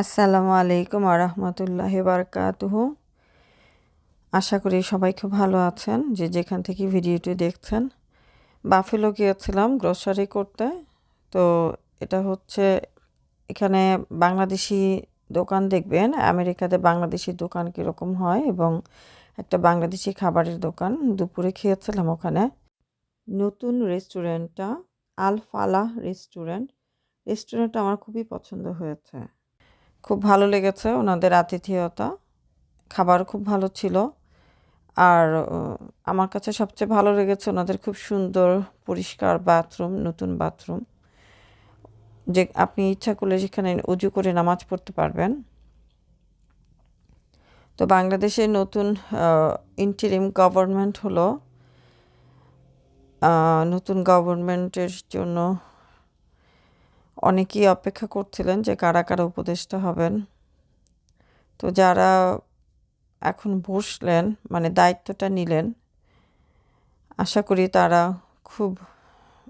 আসসালামু আলাইকুম আরহামতুল্লাহ বারকাতুহ। আশা করি সবাই খুব ভালো আছেন। যে যেখান থেকে ভিডিওটি দেখছেন, বাফেলো গিয়েছিলাম গ্রসারি করতে। তো এটা হচ্ছে এখানে বাংলাদেশি দোকান দেখবেন, আমেরিকাতে বাংলাদেশি দোকান কীরকম হয় এবং একটা বাংলাদেশি খাবারের দোকান। দুপুরে খেয়েছিলাম ওখানে। নতুন রেস্টুরেন্টটা আল ফালাহ রেস্টুরেন্ট। রেস্টুরেন্টটা আমার খুবই পছন্দ হয়েছে। খুব ভালো লেগেছে ওনাদের আতিথেয়তা। খাবার খুব ভালো ছিল। আর আমার কাছে সবচেয়ে ভালো লেগেছে ওনাদের খুব সুন্দর পরিষ্কার বাথরুম, নতুন বাথরুম। যে, আপনি ইচ্ছা করলে সেখানে উজু করে নামাজ পড়তে পারবেন। তো বাংলাদেশের নতুন ইন্টারিম গভর্নমেন্ট হলো। নতুন গভর্নমেন্টের জন্য অনেকেই অপেক্ষা করছিলেন যে কারা কারা উপদেষ্টা হবেন। তো যারা এখন বসলেন মানে দায়িত্বটা নিলেন, আশা করি তারা খুব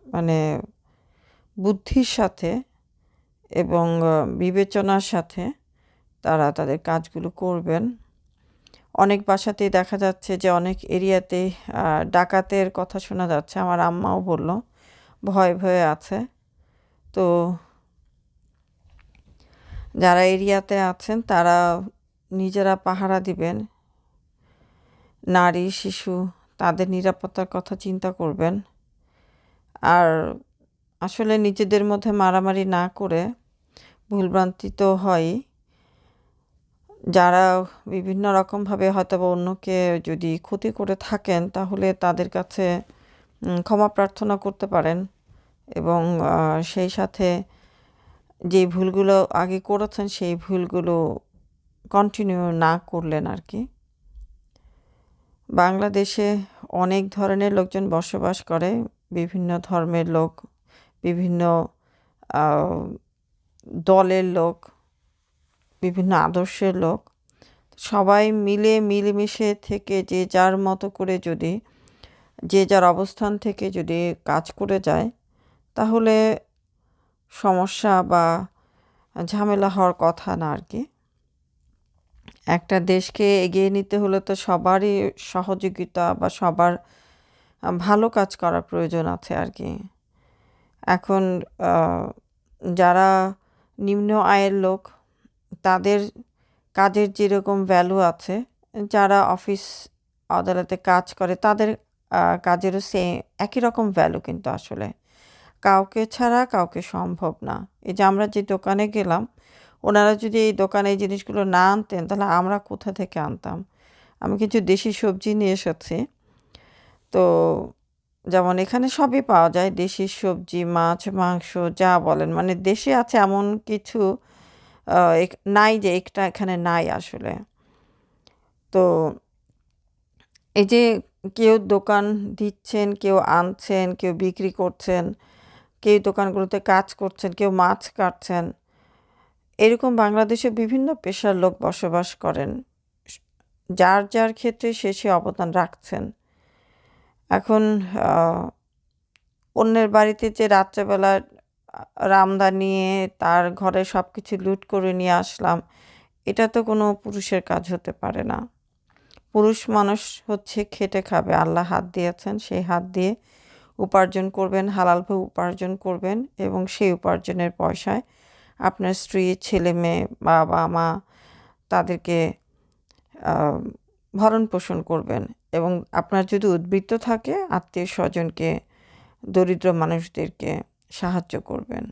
মানে বুদ্ধির সাথে এবং বিবেচনার সাথে তারা তাদের কাজগুলো করবেন। অনেক বাসাতেই দেখা যাচ্ছে যে অনেক এরিয়াতে ডাকাতের কথা শোনা যাচ্ছে। আমার আম্মাও বলল, ভয় ভয়ে আছে। তো যারা এরিয়াতে আছেন, তারা নিজেরা পাহারা দিবেন। নারী, শিশু, তাদের নিরাপত্তার কথা চিন্তা করবেন। আর আসলে নিজেদের মধ্যে মারামারি না করে ভুলভ্রান্তি তো হয়ই। যারা বিভিন্ন রকমভাবে হয়তো বা অন্যকে যদি ক্ষতি করে থাকেন, তাহলে তাদের কাছে ক্ষমা প্রার্থনা করতে পারেন। এবং সেই সাথে যে ভুলগুলো আগে করেছেন, সেই ভুলগুলো কন্টিনিউ না করলেন আর কি বাংলাদেশে অনেক ধরনের লোকজন বসবাস করে, বিভিন্ন ধর্মের লোক, বিভিন্ন দলের লোক, বিভিন্ন আদর্শের লোক। সবাই মিলে মিলেমিশে থেকে যে যার মতো করে যদি, যে যার অবস্থান থেকে যদি কাজ করে যায় তাহলে সমস্যা বা ঝামেলা হওয়ার কথা না আর কি। একটা দেশকে এগিয়ে নিতে হলে তো সবারই সহযোগিতা বা সবার ভালো কাজ করার প্রয়োজন আছে আর কি। এখন যারা নিম্ন আয়ের লোক, তাদের কাজের যেরকম ভ্যালু আছে, যারা অফিস আদালতে কাজ করে, তাদের কাজেরও সে একই রকম ভ্যালু কিন্তু আসলে। কাউকে ছাড়া কাউকে সম্ভব না। এই যে আমরা যে দোকানে গেলাম, ওনারা যদি এই দোকানে এই জিনিসগুলো না আনতেন, তাহলে আমরা কোথা থেকে আনতাম? আমি কিছু দেশি সবজি নিয়ে এসেছি। তো যেমন এখানে সবই পাওয়া যায়, দেশি সবজি, মাছ, মাংস, যা বলেন। মানে দেশে আছে এমন কিছু নাই যে একটা এখানে নাই আসলে। তো এই যে কেউ দোকান দিচ্ছেন, কেউ আনছেন, কেউ বিক্রি করছেন কেউ দোকানগুলোতে কাজ করছেন, কেউ মাছ কাটছেন। এরকম বাংলাদেশে বিভিন্ন পেশার লোক বসবাস করেন, যার যার ক্ষেত্রে সে সে অবদান রাখছেন। এখন অন্যের বাড়িতে যে রাত্রেবেলা রামদা নিয়ে তার ঘরে সব কিছু লুট করে নিয়ে আসলাম, এটা তো কোনো পুরুষের কাজ হতে পারে না। পুরুষ মানুষ হচ্ছে খেটে খাবে, আল্লাহ হাত দিয়েছেন সেই হাত দিয়ে উপার্জন করবেন হালালভাবে উপার্জন করবেন এবং সেই উপার্জনের পয়সায় আপনার স্ত্রী, ছেলে, মেয়ে, বাবা, মা তাদেরকে ভরণ পোষণ করবেন এবং আপনার যদি উদ্বৃত্ত থাকে, আত্মীয় স্বজনকে, দরিদ্র মানুষদেরকে সাহায্য করবেন।